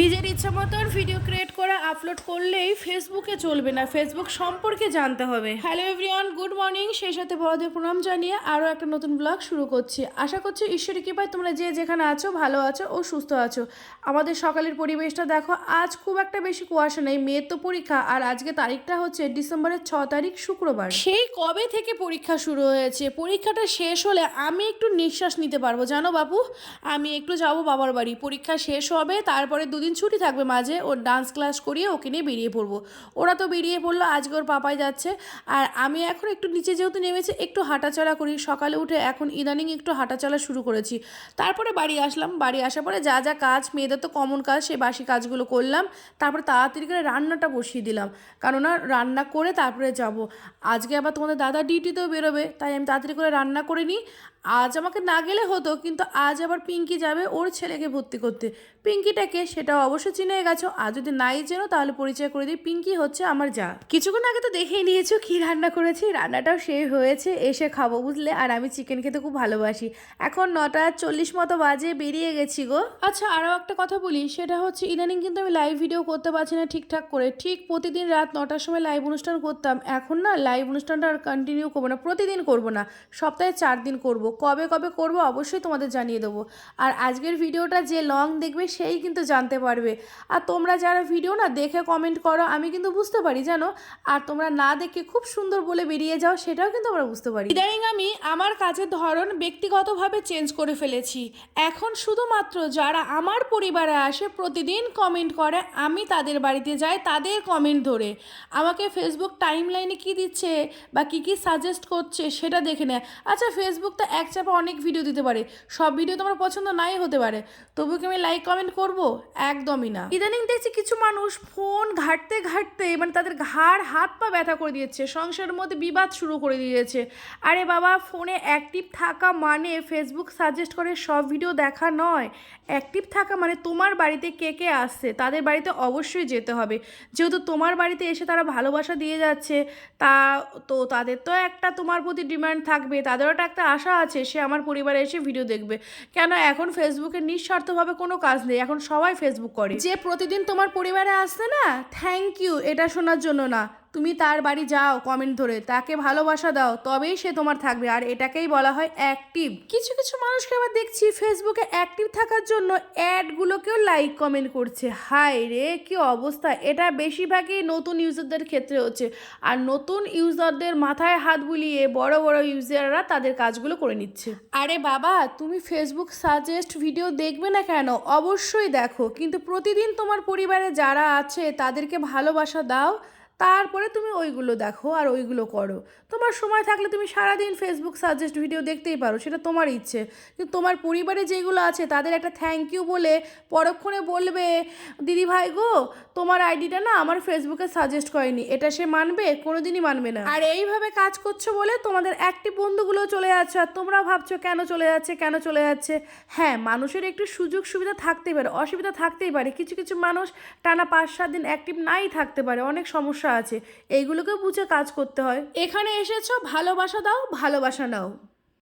নিজের ইচ্ছা মতন ভিডিও ক্রিয়েট করে আপলোড করলেই ফেসবুকে চলবে না। ফেসবুক সম্পর্কে জানতে হবে। হ্যালো এভরিওয়ান গুড মর্নিং সেই সাথে বড়দের প্রণাম জানিয়ে আরও একটা নতুন ব্লগ শুরু করছি। আশা করছি ঈশ্বরী কৃপায় তোমরা যে যেখানে আছো, ভালো আছো ও সুস্থ আছো। আমাদের সকালের পরিবেশটা দেখো, আজ খুব একটা বেশি কুয়াশা নেই, মেয়ের তো পরীক্ষা, আর আজকে তারিখটা হচ্ছে ডিসেম্বরের ছ তারিখ, শুক্রবার। সেই কবে থেকে পরীক্ষা শুরু হয়েছে? পরীক্ষাটা শেষ হলে আমি একটু নিঃশ্বাস নিতে পারব। জানো বাবু আমি একটু যাব বাবার বাড়ি। পরীক্ষা শেষ হবে, তারপরে দুদিন ছুটি থাকবে মাঝে, ওর ডান্স ক্লাস করিয়ে ওকে নিয়ে বেরিয়ে পড়ব। ওরা তো বেরিয়ে পড়ল, আজকে ওর পাপাই যাচ্ছে। আর আমি এখন একটু নিচে যেহেতু নেমেছে, একটু হাঁটাচলা করি। সকালে উঠে এখন ইদানিং একটু হাঁটাচলা শুরু করেছি। তারপরে বাড়ি আসলাম। বাড়ি আসার পরে যা যা কাজ, মেয়েদের তো কমন কাজ, সেই বাসি কাজগুলো করলাম। তারপরে তাড়াতাড়ি করে রান্নাটা বসিয়ে দিলাম। কেননা রান্না করে তারপরে যাব। আজকে আবার তোমাদের দাদা ডিউটিতেও বেরোবে, তাই আমি তাড়াতাড়ি করে রান্না করে নিই। আজ আমাকে না গেলে হতো, কিন্তু আজ আবার পিঙ্কি যাবে ওর ছেলেকে ভর্তি করতে। পিঙ্কিটাকে সেটাও অবশ্য চিনে গেছো আর যদি নাই চেনো তাহলে পরিচয় করে দিই, পিঙ্কি হচ্ছে আমার যা। কিছুক্ষণ আগে তো দেখেই নিয়েছো কি রান্না করেছি, রান্নাটাও সেই হয়েছে, এসে খাব বুঝলে, আর আমি চিকেন খেতে খুব ভালোবাসি। এখন নটা চল্লিশ মতো বাজে, বেরিয়ে গেছি গো। আচ্ছা আরও একটা কথা বলি, সেটা হচ্ছে ইদানিং কিন্তু আমি লাইভ ভিডিও করতে পারছি না ঠিকঠাক করে। ঠিক প্রতিদিন রাত নটার সময় লাইভ অনুষ্ঠান করতাম, এখন না লাইভ অনুষ্ঠানটা আর কন্টিনিউ করব না, প্রতিদিন করব না, সপ্তাহে চার দিন করব। কবে কবে করব অবশ্যই তোমাদের জানিয়ে দেবো। আর আজকের ভিডিওটা যে লং দেখবে সেই কিন্তু জানতে পারবে। আর তোমরা যারা ভিডিও না দেখে কমেন্ট করো, আমি কিন্তু বুঝতে পারি, জানো? আর তোমরা না দেখে খুব সুন্দর বলে বেরিয়ে যাও, সেটাও কিন্তু আমরা বুঝতে পারি। ইদানিং আমি আমার কাজের ধরন ব্যক্তিগতভাবে চেঞ্জ করে ফেলেছি। এখন শুধুমাত্র যারা আমার পরিবারে আসে, প্রতিদিন কমেন্ট করে, আমি তাদের বাড়িতে যাই, তাদের কমেন্ট ধরে। আমাকে ফেসবুক টাইম লাইনে কী দিচ্ছে বা কী কী সাজেস্ট করছে, সেটা দেখে নেয়। আচ্ছা ফেসবুক তো এক চাপা অনেক ভিডিও দিতে পারে। সব ভিডিও তোমার পছন্দ নাই হতে পারে। তবু কি আমি লাইক কমেন্ট করব? একদমই না। ইদানিং দেখছি কিছু মানুষ ফোন ঘাঁটতে ঘাঁটতে মানে তাদের ঘাড়, হাত পা ব্যথা করে দিয়েছে। সংসারের মধ্যে বিবাদ শুরু করে দিয়েছে। আরে বাবা ফোনে অ্যাক্টিভ থাকা মানে ফেসবুক সাজেস্ট করে সব ভিডিও দেখা নয়। অ্যাক্টিভ থাকা মানে তোমার বাড়িতে কে কে আসছে? তাদের বাড়িতে অবশ্যই যেতে হবে। যেহেতু তোমার বাড়িতে এসে তারা ভালোবাসা দিয়ে যাচ্ছে, তা তো তাদের তো একটা তোমার প্রতি ডিমান্ড থাকবে। তাদেরও একটা আশা আছে সে আমার পরিবারে এসে ভিডিও দেখবে। কেন এখন ফেসবুকে নিঃস্বার্থভাবে কোনো কাজ নেই, এখন সবাই ফেসবুক করে। যে প্রতিদিন তোমার পরিবারে আসছে না থ্যাংক ইউ এটা শোনার জন্য না। তুমি তার বাড়ি যাও, কমেন্ট ধরে। তাকে ভালোবাসা দাও, তবেই সে তোমার থাকবে। আর এটাকেই বলা হয় অ্যাক্টিভ। কিছু কিছু মানুষকে আবার দেখছি ফেসবুকে অ্যাক্টিভ থাকার জন্য অ্যাডগুলোকেও লাইক, কমেন্ট করছে। হাই রে, কি অবস্থা! এটা বেশিরভাগই নতুন ইউজারদের ক্ষেত্রে হচ্ছে। আর নতুন ইউজারদের মাথায় হাত বুলিয়ে বড় বড় ইউজাররা তাদের কাজগুলো করে নিচ্ছে। আরে বাবা, তুমি ফেসবুক সাজেস্ট ভিডিও দেখবে না কেন? অবশ্যই দেখো। কিন্তু প্রতিদিন তোমার পরিবারে যারা আছে, তাদেরকে ভালোবাসা দাও। তারপরে তুমি ওইগুলো দেখো আর ওইগুলো করো। তোমার সময় থাকলে তুমি সারাদিন ফেসবুক সাজেস্ট ভিডিও দেখতেই পারো, সেটা তোমার ইচ্ছে। কিন্তু তোমার পরিবারে যেগুলো আছে, তাদের একটা থ্যাংক ইউ বলে পরক্ষণে বলবে, দিদি ভাই গো, তোমার আইডিটা না আমার ফেসবুকে সাজেস্ট করেনি। এটা সে মানবে? কোনোদিনই মানবে না। আর এইভাবে কাজ করছ বলে তোমাদের অ্যাক্টিভ বন্ধুগুলো চলে যাচ্ছে, আর তোমরা ভাবছ কেন চলে যাচ্ছে, কেন চলে যাচ্ছে? হ্যাঁ মানুষের একটু সুযোগ সুবিধা থাকতেই পারে, অসুবিধা থাকতেই পারে। কিছু কিছু মানুষ টানা পাঁচ, সাত দিন অ্যাক্টিভ নাই থাকতে পারে, অনেক সমস্যা আছে এইগুলোকে বুঝে কাজ করতে হয়। এখানে এসেছ ভালোবাসা দাও ভালোবাসা নাও।